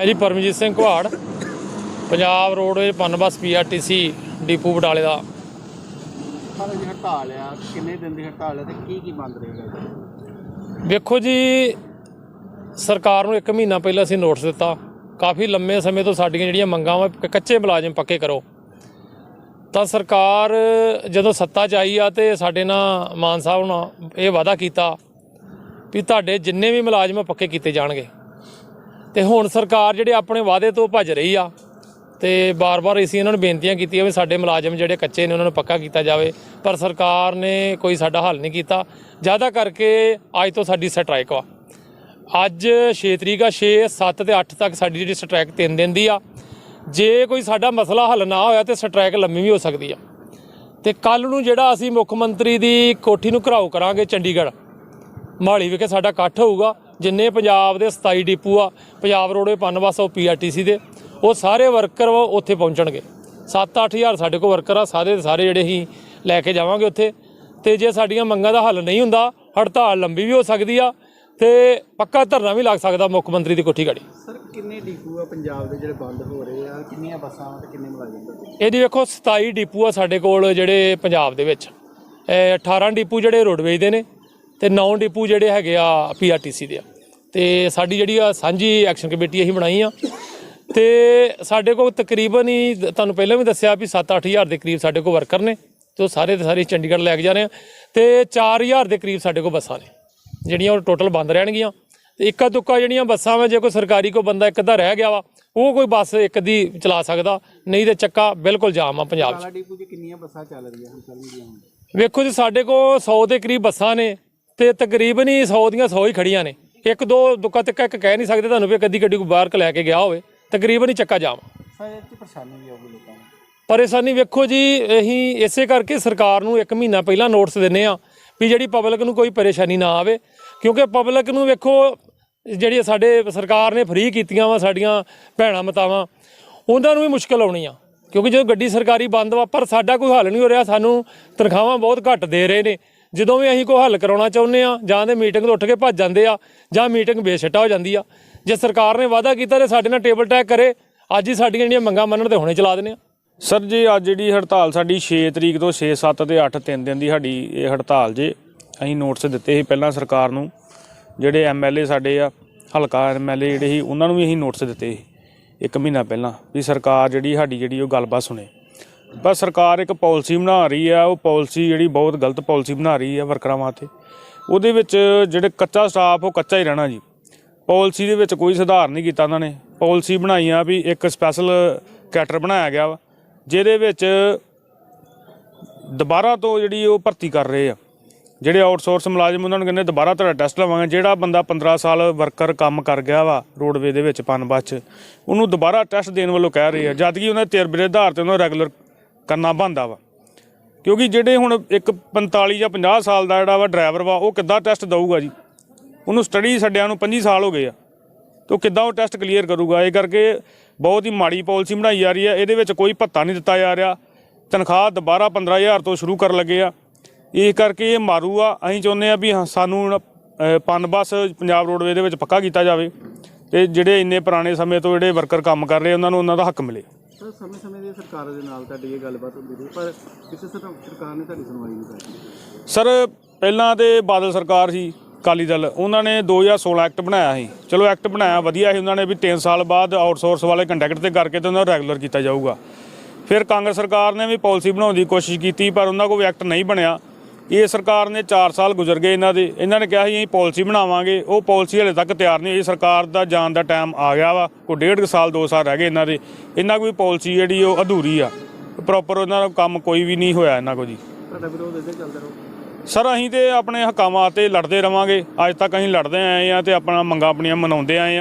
ਮੈਂ ਜੀ Paramjit Singh Kuhar Punjab roadways Punbus PRTC depot ਬਟਾਲੇ ਦਾ। ਸਾਰਾ ਜੀ ਹੜਤਾਲ ਆ ਕਿੰਨੇ ਦਿਨ ਦੀ ਹੜਤਾਲ ਹੈ ਤੇ ਕੀ ਕੀ ਬੰਦ ਰਹੇਗਾ ਜੀ ਵੇਖੋ ਜੀ ਸਰਕਾਰ ਨੂੰ 1 ਮਹੀਨਾ ਪਹਿਲਾਂ ਅਸੀਂ ਨੋਟਿਸ ਦਿੱਤਾ। ਕਾਫੀ ਲੰਮੇ ਸਮੇਂ ਤੋਂ ਸਾਡੀਆਂ ਜਿਹੜੀਆਂ ਮੰਗਾਂ ਵਾ ਕੱਚੇ ਮੁਲਾਜ਼ਮ ਪੱਕੇ ਕਰੋ। ਤਾਂ ਸਰਕਾਰ ਜਦੋਂ ਸੱਤਾ 'ਚ ਆਈ ਆ ਤੇ ਸਾਡੇ ਨਾਲ ਮਾਨ ਸਾਹਿਬ ਨਾਲ ਇਹ ਵਾਅਦਾ ਕੀਤਾ ਵੀ ਤੁਹਾਡੇ ਜਿੰਨੇ ਵੀ ਮੁਲਾਜ਼ਮ ਪੱਕੇ ਕੀਤੇ ਜਾਣਗੇ। ਤੇ ਹੁਣ ਸਰਕਾਰ ਜਿਹੜੇ ਆਪਣੇ ਵਾਅਦੇ ਤੋਂ ਭੱਜ ਰਹੀ ਆ ਤੇ ਬਾਰ-ਬਾਰ ਅਸੀਂ ਇਹਨਾਂ ਨੂੰ ਬੇਨਤੀਆਂ ਕੀਤੀਆਂ ਵੀ ਸਾਡੇ ਮੁਲਾਜ਼ਮ ਜਿਹੜੇ ਕੱਚੇ ਨੇ ਉਹਨਾਂ ਨੂੰ ਪੱਕਾ ਕੀਤਾ ਜਾਵੇ, ਪਰ ਸਰਕਾਰ ਨੇ ਕੋਈ ਸਾਡਾ ਹੱਲ ਨਹੀਂ ਕੀਤਾ। ਜ਼ਿਆਦਾ ਕਰਕੇ ਅੱਜ ਤੋਂ ਸਾਡੀ ਸਟ੍ਰਾਈਕ ਆ। ਅੱਜ 6 ਤਰੀਕ ਆ 6 7 ਤੇ 8 ਤੱਕ ਸਾਡੀ ਜਿਹੜੀ ਸਟ੍ਰਾਈਕ 3 ਦਿਨ ਦੀ ਆ। ਜੇ ਕੋਈ ਸਾਡਾ ਮਸਲਾ ਹੱਲ ਨਾ ਹੋਇਆ ਤੇ ਸਟ੍ਰਾਈਕ ਲੰਮੀ ਵੀ ਹੋ ਸਕਦੀ ਆ। ਤੇ ਕੱਲ ਨੂੰ ਜਿਹੜਾ ਅਸੀਂ ਮੁੱਖ ਮੰਤਰੀ ਦੀ ਕੋਠੀ ਨੂੰ ਘਰਾਓ ਕਰਾਂਗੇ, ਚੰਡੀਗੜ੍ਹ ਮਾਲੀ ਵਿਖੇ ਸਾਡਾ ਇਕੱਠ ਹੋਊਗਾ। ਜਿੰਨੇ ਪੰਜਾਬ ਦੇ 27 ਡਿਪੂ ਆ ਪੰਜਾਬ ਰੋਡਵੇ ਪਨਬਸ ਉਹ ਪੀਆਰਟੀਸੀ ਦੇ ਉਹ ਸਾਰੇ ਵਰਕਰ ਉੱਥੇ ਪਹੁੰਚਣਗੇ। 7-8000 ਸਾਡੇ ਕੋਲ ਵਰਕਰ ਆ ਸਾਰੇ ਦੇ ਸਾਰੇ ਜਿਹੜੇ ਹੀ ਲੈ ਕੇ ਜਾਵਾਂਗੇ ਉੱਥੇ। ਤੇ ਜੇ ਸਾਡੀਆਂ ਮੰਗਾਂ ਦਾ ਹੱਲ ਨਹੀਂ ਹੁੰਦਾ ਹੜਤਾਲ ਲੰਬੀ ਵੀ ਹੋ ਸਕਦੀ ਆ ਤੇ ਪੱਕਾ ਧਰਨਾ ਵੀ ਲੱਗ ਸਕਦਾ ਮੁੱਖ ਮੰਤਰੀ ਦੀ ਕੋਠੀ ਗਾੜੀ। ਸਰ ਕਿੰਨੇ ਡੀਪੂ ਆ ਪੰਜਾਬ ਦੇ ਜਿਹੜੇ ਬੰਦ ਹੋ ਰਹੇ ਆ? ਕਿੰਨੀਆਂ ਬੱਸਾਂ ਤੇ ਕਿੰਨੇ ਮੁਲਾਜ਼ਮ ਇਹਦੀ ਵੇਖੋ 27 ਡਿਪੂ ਆ ਸਾਡੇ ਕੋਲ ਜਿਹੜੇ ਪੰਜਾਬ ਦੇ ਵਿੱਚ। ਇਹ 18 ਡਿਪੂ ਜਿਹੜੇ ਰੋਡਵੇਜ਼ ਦੇ ਨੇ ਤੇ 9 ਡਿਪੂ ਜਿਹੜੇ ਹੈਗੇ ਆ ਪੀਆਰਟੀਸੀ ਦੇ ਆ। ਤੇ ਸਾਡੀ ਜਿਹੜੀ ਆ ਸਾਂਝੀ ਐਕਸ਼ਨ ਕਮੇਟੀ ਅਸੀਂ ਬਣਾਈ ਆ। ਤੇ ਸਾਡੇ ਕੋਲ ਤਕਰੀਬਨ ਹੀ ਤੁਹਾਨੂੰ ਪਹਿਲਾਂ ਵੀ ਦੱਸਿਆ ਵੀ 7-8000 ਦੇ ਕਰੀਬ ਸਾਡੇ ਕੋਲ ਵਰਕਰ ਨੇ ਤੇ ਉਹ ਸਾਰੇ ਦੇ ਸਾਰੇ ਚੰਡੀਗੜ੍ਹ ਲੈ ਕੇ ਜਾ ਰਹੇ ਆ। ਤੇ 4000 ਦੇ ਕਰੀਬ ਸਾਡੇ ਕੋਲ ਬੱਸਾਂ ਨੇ ਜਿਹੜੀਆਂ ਉਹ ਟੋਟਲ ਬੰਦ ਰਹਿਣਗੀਆਂ। ਤੇ ਇੱਕਾ ਦੁੱਕਾ ਜਿਹੜੀਆਂ ਬੱਸਾਂ ਵਾ ਜੇ ਕੋਈ ਸਰਕਾਰੀ ਕੋ ਬੰਦਾ ਇੱਕ ਅੱਧਾ ਰਹਿ ਗਿਆ ਵਾ ਉਹ ਕੋਈ ਬੱਸ ਇੱਕ ਦੀ ਚਲਾ ਸਕਦਾ ਨਹੀਂ ਤੇ ਚੱਕਾ ਬਿਲਕੁਲ ਜਾਮ ਆ ਪੰਜਾਬ 'ਚ। ਕਾਲਾ ਡੀਪੂ 'ਚ ਕਿੰਨੀਆਂ ਬੱਸਾਂ ਚੱਲ ਰਹੀਆਂ ਹੁਣ ਚੱਲਣਗੀਆਂ ਹੁਣ? ਵੇਖੋ ਜੀ ਸਾਡੇ ਕੋਲ 100 ਦੇ ਕਰੀਬ ਬੱਸਾਂ ਨੇ ਤੇ ਤਕਰੀਬਨ ਹੀ 100 ਦੀਆਂ 100 ਹੀ ਖੜੀਆਂ ਨੇ। ਇੱਕ ਦੋ ਦੁੱਕਾ ਤਿੱਕਾ ਇੱਕ ਕਹਿ ਨਹੀਂ ਸਕਦੇ ਤੁਹਾਨੂੰ ਵੀ ਕਦੀ ਗੱਡੀ ਕੋਈ ਬਾਹਰ ਕ ਲੈ ਕੇ ਗਿਆ ਹੋਵੇ ਤਕਰੀਬਨ ਹੀ ਚੱਕਾ ਜਾਮ। ਸਰ ਪਰੇਸ਼ਾਨੀ ਵੀ ਆਊਗੀ ਲੋਕਾਂ ਨੂੰ। ਪਰੇਸ਼ਾਨੀ ਵੇਖੋ ਜੀ ਅਸੀਂ ਇਸੇ ਕਰਕੇ ਸਰਕਾਰ ਨੂੰ 1 ਮਹੀਨਾ ਪਹਿਲਾਂ ਨੋਟਿਸ ਦਿੰਨੇ ਆ ਵੀ ਜਿਹੜੀ ਪਬਲਿਕ ਨੂੰ ਕੋਈ ਪਰੇਸ਼ਾਨੀ ਨਾ ਆਵੇ ਕਿਉਂਕਿ ਪਬਲਿਕ ਨੂੰ ਵੇਖੋ ਜਿਹੜੀ ਸਾਡੇ ਸਰਕਾਰ ਨੇ ਫ੍ਰੀ ਕੀਤੀਆਂ ਵਾ ਸਾਡੀਆਂ ਭੈਣਾਂ ਮਤਾਵਾਂ ਉਹਨਾਂ ਨੂੰ ਵੀ ਮੁਸ਼ਕਲ ਆਉਣੀ ਆ। ਕਿਉਂਕਿ ਜਦੋਂ ਗੱਡੀ ਸਰਕਾਰੀ ਬੰਦ ਵਾ ਪਰ ਸਾਡਾ ਕੋਈ ਹੱਲ ਨਹੀਂ ਹੋ ਰਿਹਾ ਸਾਨੂੰ ਤਨਖਾਹਾਂ ਬਹੁਤ ਘੱਟ ਦੇ ਰਹੇ ਨੇ। ਜਦੋਂ ਵੀ ਅਸੀਂ ਕੋਈ ਹੱਲ ਕਰਾਉਣਾ ਚਾਹੁੰਦੇ ਆ ਜਾਂ ਤੇ ਮੀਟਿੰਗ ਤੋਂ ਉੱਠ ਕੇ ਭੱਜ ਜਾਂਦੇ ਆ, ਜਾਂ ਮੀਟਿੰਗ ਬੇਛੱਟਾ ਹੋ ਜਾਂਦੀ ਆ। ਜੇ ਸਰਕਾਰ ਨੇ ਵਾਅਦਾ ਕੀਤਾ ਤੇ ਸਾਡੇ ਨਾਲ ਟੇਬਲ ਟੈਕ ਕਰੇ, ਅੱਜ ਹੀ ਸਾਡੀਆਂ ਜਿਹੜੀਆਂ ਮੰਗਾਂ ਮੰਨਣ ਤੇ ਹੁਣੇ ਚਲਾ ਦਿੰਦੇ ਆ। ਸਰ ਜੀ, ਅੱਜ ਜਿਹੜੀ ਹੜਤਾਲ ਸਾਡੀ 6 ਤਰੀਕ ਤੋਂ 6 7 ਤੇ 8 ਤਿੰਨ ਦਿਨ ਦੀ ਸਾਡੀ ਇਹ ਹੜਤਾਲ ਜੇ, ਅਸੀਂ ਨੋਟਿਸ ਦਿੱਤੇ ਸੀ ਪਹਿਲਾਂ ਸਰਕਾਰ ਨੂੰ, ਜਿਹੜੇ ਐਮਐਲਏ ਸਾਡੇ ਆ, ਹਲਕਾ ਐਮਐਲਏ ਜਿਹੜੇ ਸੀ, ਉਹਨਾਂ ਨੂੰ ਵੀ ਅਸੀਂ ਨੋਟਿਸ ਦਿੱਤੇ ਸੀ, ਇੱਕ ਮਹੀਨਾ ਪਹਿਲਾਂ, ਵੀ ਸਰਕਾਰ ਜਿਹੜੀ ਸਾਡੀ ਜਿਹੜੀ ਉਹ ਗੱਲਬਾਤ ਸੁਣੇ। ਬਸ ਸਰਕਾਰ ਇੱਕ ਪਾਲਿਸੀ ਬਣਾ ਰਹੀ ਆ, ਉਹ ਪਾਲਿਸੀ ਜਿਹੜੀ ਬਹੁਤ ਗਲਤ ਪਾਲਿਸੀ ਬਣਾ ਰਹੀ ਆ ਵਰਕਰਾਂ ਵਾਸਤੇ। ਉਹਦੇ ਵਿੱਚ ਜਿਹੜੇ ਕੱਚਾ ਸਟਾਫ ਉਹ ਕੱਚਾ ਹੀ ਰਹਿਣਾ ਜੀ। ਪਾਲਿਸੀ ਦੇ ਵਿੱਚ ਕੋਈ ਸੁਧਾਰ ਨਹੀਂ ਕੀਤਾ ਉਹਨਾਂ ਨੇ। ਪਾਲਿਸੀ ਬਣਾਈ ਆ ਵੀ ਇੱਕ ਸਪੈਸ਼ਲ ਕੈਟਰ ਬਣਾਇਆ ਗਿਆ ਵਾ, ਜਿਹਦੇ ਵਿੱਚ ਦੁਬਾਰਾ ਤੋਂ ਜਿਹੜੀ ਉਹ ਭਰਤੀ ਕਰ ਰਹੇ ਆ। ਜਿਹੜੇ ਆਊਟਸੋਰਸ ਮੁਲਾਜ਼ਮ ਉਹਨਾਂ ਨੂੰ ਕਹਿੰਦੇ ਦੁਬਾਰਾ ਤੁਹਾਡਾ ਟੈਸਟ ਲਵਾਂਗੇ। ਜਿਹੜਾ ਬੰਦਾ 15 ਸਾਲ ਵਰਕਰ ਕੰਮ ਕਰ ਗਿਆ ਵਾ ਰੋਡਵੇ ਦੇ ਵਿੱਚ ਪਨਬਸ 'ਚ, ਉਹਨੂੰ ਦੁਬਾਰਾ ਟੈਸਟ ਦੇਣ ਵੱਲੋਂ ਕਹਿ ਰਹੇ ਆ। ਜਦ ਕਿ ਉਹਨਾਂ ਦੇ ਤਜਰਬੇ ਦੇ ਆਧਾਰ ਤੇ ਉਹਨਾਂ ਰੈਗੂਲਰ ਕਰਨਾ ਬਣਦਾ ਵਾ। ਕਿਉਂਕਿ ਜਿਹੜੇ ਹੁਣ ਇੱਕ 45 ਜਾਂ 50 ਸਾਲ ਦਾ ਜਿਹੜਾ ਵਾ ਡਰਾਈਵਰ ਵਾ ਉਹ ਕਿੱਦਾਂ ਟੈਸਟ ਦਊਗਾ ਜੀ? ਉਹਨੂੰ ਸਟੱਡੀ ਛੱਡਿਆਂ ਨੂੰ 25 ਸਾਲ ਹੋ ਗਏ ਆ। ਤੇ ਉਹ ਕਿੱਦਾਂ ਉਹ ਟੈਸਟ ਕਲੀਅਰ ਕਰੂਗਾ? ਇਹ ਕਰਕੇ ਬਹੁਤ ਹੀ ਮਾੜੀ ਪਾਲਿਸੀ ਬਣਾਈ ਜਾ ਰਹੀ ਹੈ। ਇਹਦੇ ਵਿੱਚ ਕੋਈ ਭੱਤਾ ਨਹੀਂ ਦਿੱਤਾ ਜਾ ਰਿਹਾ। ਤਨਖਾਹ ਦੁਬਾਰਾ 15000 ਤੋਂ ਸ਼ੁਰੂ ਕਰਨ ਲੱਗੇ ਆ। ਇਹ ਕਰਕੇ ਇਹ ਮਾਰੂ ਆ। ਅਸੀਂ ਚਾਹੁੰਦੇ ਆ ਵੀ ਹਾਂ, ਸਾਨੂੰ ਪਨ ਬੱਸ ਪੰਜਾਬ ਰੋਡਵੇ ਦੇ ਵਿੱਚ ਪੱਕਾ ਕੀਤਾ ਜਾਵੇ। ਤੇ ਜਿਹੜੇ ਇੰਨੇ ਪੁਰਾਣੇ ਸਮੇਂ ਤੋਂ ਜਿਹੜੇ ਵਰਕਰ ਕੰਮ ਕਰ ਰਹੇ ਉਹਨਾਂ ਨੂੰ ਉਹਨਾਂ ਦਾ ਹੱਕ ਮਿਲੇ। ਸਰ ਸਮੇਂ-ਸਮੇਂ ਦੀ ਸਰਕਾਰ ਦੇ ਨਾਲ ਤੁਹਾਡੀ ਇਹ ਗੱਲਬਾਤ ਹੁੰਦੀ ਰਹੀ, ਪਰ ਕਿਸੇ ਸਰ- ਸਰਕਾਰ ਨੇ ਤੁਹਾਡੀ ਸੁਣਵਾਈ ਨਹੀਂ ਕਰਦੀ ਸਰ, ਪਹਿਲਾਂ ਤੇ ਬਾਦਲ ਸਰਕਾਰ ਸੀ, ਅਕਾਲੀ ਦਲ। ਉਹਨਾਂ ਨੇ 2016 ਐਕਟ ਬਣਾਇਆ ਸੀ। ਚਲੋ, ਐਕਟ ਬਣਾਇਆ ਵਧੀਆ ਸੀ ਉਹਨਾਂ ਨੇ ਵੀ 3 ਸਾਲ ਬਾਅਦ ਆਊਟਸੋਰਸ ਵਾਲੇ ਕੰਟੈਕਟ ਤੇ ਕਰਕੇ ਤੇ ਉਹਨਾਂ ਨੂੰ ਰੈਗੂਲਰ ਕੀਤਾ ਜਾਊਗਾ। ਫਿਰ ਕਾਂਗਰਸ ਸਰਕਾਰ ਨੇ ਵੀ ਪਾਲਿਸੀ ਬਣਾਉਣ ਦੀ ਕੋਸ਼ਿਸ਼ ਕੀਤੀ, ਪਰ ਉਹਨਾਂ ਕੋਲ ਵੀ ਐਕਟ ਨਹੀਂ ਬਣਿਆ। ਇਹ ਸਰਕਾਰ ਨੇ 4 ਸਾਲ ਗੁਜ਼ਰ ਗਏ ਇਹਨਾਂ ਦੇ। ਇਹਨਾਂ ਨੇ ਕਿਹਾ ਸੀ ਅਸੀਂ ਪਾਲਿਸੀ ਬਣਾਵਾਂਗੇ। ਉਹ ਪਾਲਿਸੀ ਹਲੇ ਤੱਕ ਤਿਆਰ ਨਹੀਂ ਹੋਈ। ਸਰਕਾਰ ਦਾ ਜਾਣ ਦਾ ਟਾਈਮ ਆ ਗਿਆ ਵਾ। ਕੋਈ ਡੇਢ ਕੁ ਸਾਲ 2 ਸਾਲ ਰਹਿ ਗਏ ਇਹਨਾਂ ਦੇ। ਇਹਨਾਂ ਕੋਈ ਪਾਲਿਸੀ ਜਿਹੜੀ ਉਹ ਅਧੂਰੀ ਆ। ਪ੍ਰੋਪਰ ਉਹਨਾਂ ਦਾ ਕੰਮ ਕੋਈ ਵੀ ਨਹੀਂ ਹੋਇਆ ਇਹਨਾਂ ਕੋਲ ਜੀ। ਤੁਹਾਡਾ ਵਿਰੋਧ ਇੱਥੇ ਚੱਲਦਾ ਰਹੋ। ਸਰ ਅਸੀਂ ਤੇ ਆਪਣੇ ਹਕਾਮਾਂ ਤੇ ਲੜਦੇ ਰਵਾਂਗੇ। ਅੱਜ ਤੱਕ ਅਸੀਂ ਲੜਦੇ ਆਏ ਆ ਤੇ ਆਪਣਾ ਮੰਗਾਂ ਆਪਣੀਆਂ ਮਨਾਉਂਦੇ ਆਏ ਆ।